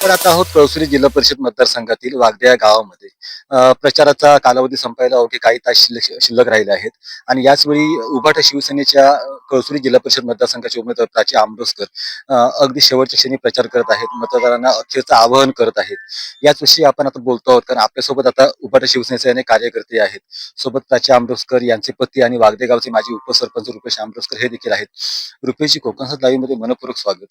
आपण आता आहोत कळसुरी जिल्हा परिषद मतदारसंघातील वागद्या गावामध्ये. प्रचाराचा कालावधी संपायला अवघे काही तास शिल्लक शिल्लक राहिले आहेत. आणि याचवेळी उभाटा शिवसेनेच्या कळसुरी जिल्हा परिषद मतदारसंघाचे उमेदवार प्राची आंबोसकर अगदी शेवटच्या क्षणी प्रचार करत आहेत मतदारांना अखेरचं आवाहन करत आहेत. याच विषयी आपण आता बोलतो आहोत कारण आपल्यासोबत आता उभाटा शिवसेनेचे अनेक कार्यकर्ते आहेत. सोबत प्राची आंबोसकर यांचे पती आणि वागदे गावचे माजी उपसरपंच रुपेश आंबोसकर हे देखील आहेत. रुपेशजी कोकणसात लाईव्हमध्ये मनपूर्वक स्वागत.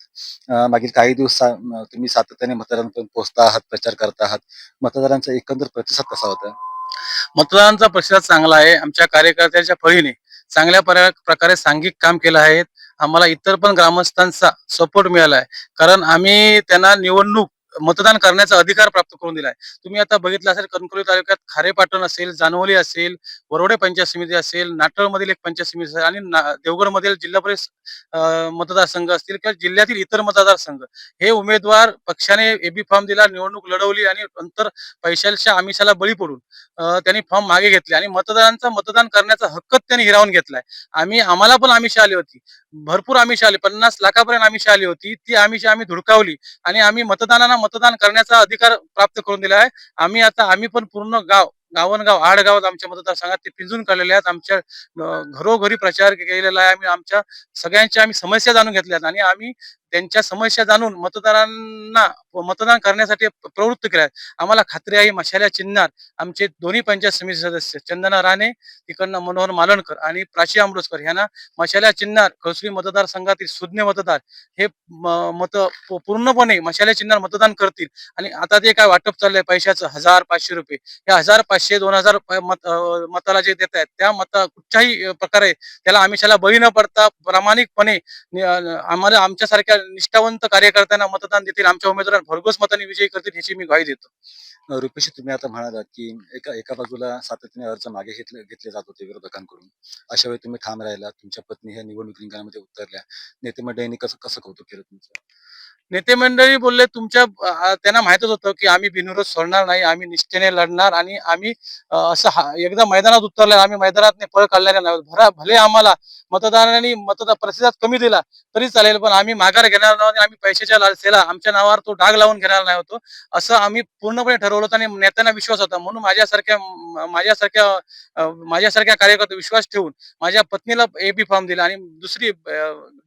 मागील काही दिवस तुम्ही सातत्याने मतदारांपर्यंत पोहोचता आहात प्रचार करता आहात मतदारांचा एकंदर प्रतिसाद कसा होता? मतदारांचा प्रतिसाद चांगला आहे. आमच्या कार्यकर्त्यांच्या फळीने चांगल्या प्रकारे सांघिक काम केलं आहे. आम्हाला इतर पण ग्रामस्थांचा सपोर्ट मिळाला आहे. कारण आम्ही त्यांना निवडणूक मतदान करण्याचा अधिकार प्राप्त करून दिलाय. तुम्ही आता बघितलं असेल कणकवली तालुक्यात खारेपाटण असेल जानवली असेल वरोडे पंचायत समिती असेल नाटळमधील एक पंचायत समिती असेल आणि देवगडमधील जिल्हा परिषद अं, मतदारसंघ असतील किंवा जिल्ह्यातील इतर मतदारसंघ हे उमेदवार पक्षाने एबी फॉर्म दिला निवडणूक लढवली आणि नंतर पैशाच्या आमिषाला बळी पडून त्यांनी फॉर्म मागे घेतले आणि मतदारांचा मतदान करण्याचा हक्क त्यांनी हिरावून घेतलाय. आम्ही आम्हाला पण आमिष आली होती. भरपूर आमिष आली पन्नास लाखापर्यंत आमिष आली होती. ती आमिष आम्ही धुडकावली आणि आम्ही मतदानांना मतदान करण्याचा अधिकार प्राप्त करून दिला आहे. आम्ही आता आम्ही पण पूर्ण गाव गावनगाव आड गावात आमच्या मतदारसंघात ते पिंजून काढलेले आहेत. आमच्या घरोघरी प्रचार केलेला आहे. आम्ही आमच्या सगळ्यांच्या आम्ही समस्या जाणून घेतल्या आहेत. आणि आम्ही त्यांच्या समस्या जाणून मतदारांना मतदान करण्यासाठी प्रवृत्त केल्या आहेत आम्हाला खात्री आहे मशाल्या चिन्हात आमचे दोन्ही पंचायत समिती सदस्य चंदना राणे तिकडनं मनोहर मालणकर आणि प्राची आंबोसकर यांना मशाल्या चिन्हात कळसुरी मतदारसंघातील सुज्ञ मतदार हे म- मत पूर्णपणे मशाल्या चिन्हार मतदान करतील. आणि आता ते काय वाटप चाललंय पैशाचं? हजार पाचशे रुपये. या हजार पाचशे दोन हजार मत मताला जे देत आहेत त्या मता कुठच्याही प्रकारे त्याला आमिषाला बळी न पडता प्रामाणिकपणे आम्हाला आमच्यासारख्या निष्ठावंत कार्यकर्त्यांना मतदान देतील आमच्या उमेदवारांना भरघोस मताने विजयी करतील ह्याची मी ग्वाही देतो. अ, रुपेशजी तुम्ही आता म्हणालात की एका एका बाजूला सातत्याने अर्ज मागे घेतले घेतले जात होते विरोधकांकडून. अशा वेळी तुम्ही ठाम राहिला तुमच्या पत्नी ह्या निवडणूक रिंगणामध्ये उतरल्या. नेते मंडळींनी कसं कसं कौतुक केलं तुमचं? नेते मंडळी बोलले तुमच्या त्यांना माहितच होतं की आम्ही बिनविरोध सोडणार नाही आम्ही निष्ठेने लढणार आणि आम्ही असं हा- एकदा मैदानात उतरले आम्ही मैदानात पळ काढलेला नाही. भरा भले आम्हाला मतदारांनी मतदार प्रतिसाद कमी दिला तरी चालेल पण आम्ही माघार घेणार नाही आम्ही पैशाच्या लालसेला आमच्या नावावर तो डाग लावून घेणार नाही होतो. असं आम्ही पूर्णपणे ठरवलं होतं आणि नेत्यांना विश्वास होता. म्हणून माझ्यासारख्या माझ्यासारख्या माझ्यासारख्या कार्यकर्ते विश्वास ठेवून माझ्या पत्नीला ए बी फॉर्म दिला आणि दुसरी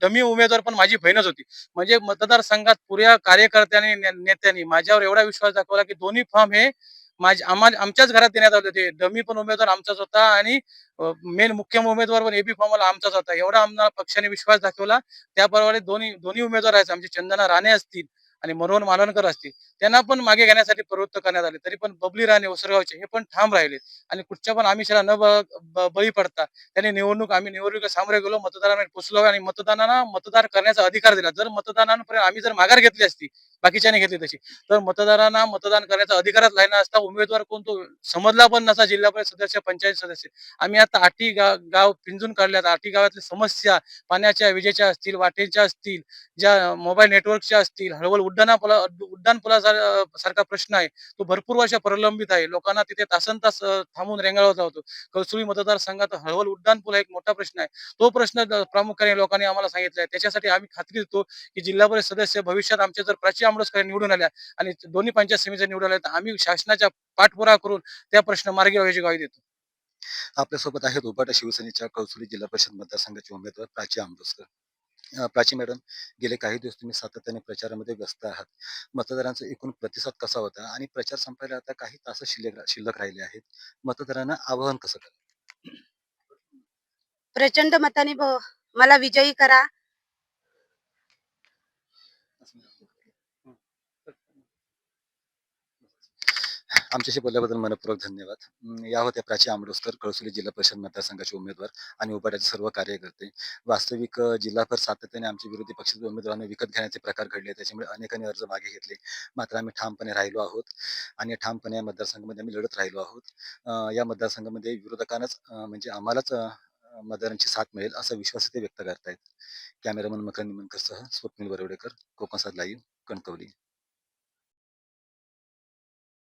डमी उमेदवार पण माझी बहीणच होती. म्हणजे मतदारसंघात पुऱ्या कार्यकर्त्यांनी नेत्यांनी माझ्यावर एवढा विश्वास दाखवला की दोन्ही फॉर्म हे माझ्या आम्हाला आमच्याच घरात देण्यात आले होते डमी पण उमेदवार आमचाच होता आणि मेन मुख्य उमेदवार पण एबी फॉर्मला आमचाच होता. एवढा आम्हाला पक्षाने विश्वास दाखवला. त्याप्रमाणे दोन्ही दोन्ही उमेदवार आहेत. आमचे चंदना राणे असतील आणि मनोहर मालवणकर असतील त्यांना पण मागे घेण्यासाठी प्रवृत्त करण्यात आले. तरी पण बबली राणे वसरगावचे हे पण ठाम राहिले. आणि कुठच्या पण आमिषाला न ब- ब- बळी पडता त्यांनी निवडणूक आम्ही निवडणुकीला सामोरे गेलो मतदारांना पोचलो आणि मतदानांना मतदार करण्याचा अधिकार दिला. जर मतदानांपर्यंत आम्ही जर माघार घेतली असती बाकीच्याने घेतली तशी तर मतदारांना मतदान करण्याचा अधिकारच राहिला असता उमेदवार कोण तो समजला पण नसा जिल्हा परिषद सदस्य पंचायत सदस्य. आम्ही आता आठी गाव गाव पिंजून काढल्यात. आठी गावातल्या समस्या पाण्याच्या विजेच्या असतील वाटेच्या असतील ज्या मोबाईल नेटवर्कच्या असतील हळवळ उड्डाणा पुला उड्डाण पुला सारखा प्रश्न आहे. तो भरपूर वर्ष प्रलंबित आहे. लोकांना तिथे तासन तास थांबून रेंगाळवला होतो. कळसुरी मतदारसंघात हळवल उड्डाण पूल एक मोठा प्रश्न आहे. तो प्रश्न प्रामुख्याने लोकांनी आम्हाला सांगितलाय. त्याच्यासाठी आम्ही खात्री देतो की जिल्हा परिषद सदस्य भविष्यात आमच्या जर प्राची आंबडोसकर निवडून आल्या आणि दोन्ही पंचायत समित्या निवडून आल्या तर आम्ही शासनाच्या पाठपुरावा करून त्या प्रश्न मार्गी लावायची ग्वाही देतो. आपल्यासोबत आहेत उपाटा शिवसेनेच्या कौसुली जिल्हा परिषद मतदारसंघाचे उमेदवार प्राची आंबोसकर प्राची मॅडम गेले काही दिवस तुम्ही सातत्याने प्रचारामध्ये व्यस्त आहात. मतदारांचा एकूण प्रतिसाद कसा होता? आणि प्रचार संपायला आता काही तास शिल्लक शिल्लक राहिले आहेत. मतदारांना आवाहन कसं करा प्रचंड मताने मला विजयी करा. आमच्याशी बोलल्याबद्दल मनपूर्वक धन्यवाद. या होत्या प्राची आंबडोसकर कळसुली जिल्हा परिषद मतदारसंघाचे उमेदवार आणि उपाट्याचे सर्व कार्यकर्ते. वास्तविक अं, जिल्हाभर सातत्याने आमचे विरोधी पक्षाचे उमेदवारांना विकत घेण्याचे प्रकार घडले त्याच्यामुळे अनेकांनी अर्ज मागे घेतले. मात्र आम्ही ठामपणे राहिलो आहोत आणि ठामपणे या मतदारसंघामध्ये आम्ही लढत राहिलो आहोत. या मतदारसंघामध्ये विरोधकांनाच म्हणजे आम्हालाच मतदारांची साथ मिळेल असा विश्वास ते व्यक्त करतायत. कॅमेरामन मकर निमनकर सह स्वप्नील बरवडेकर कोकणसाद लाईव्ह कणकवली.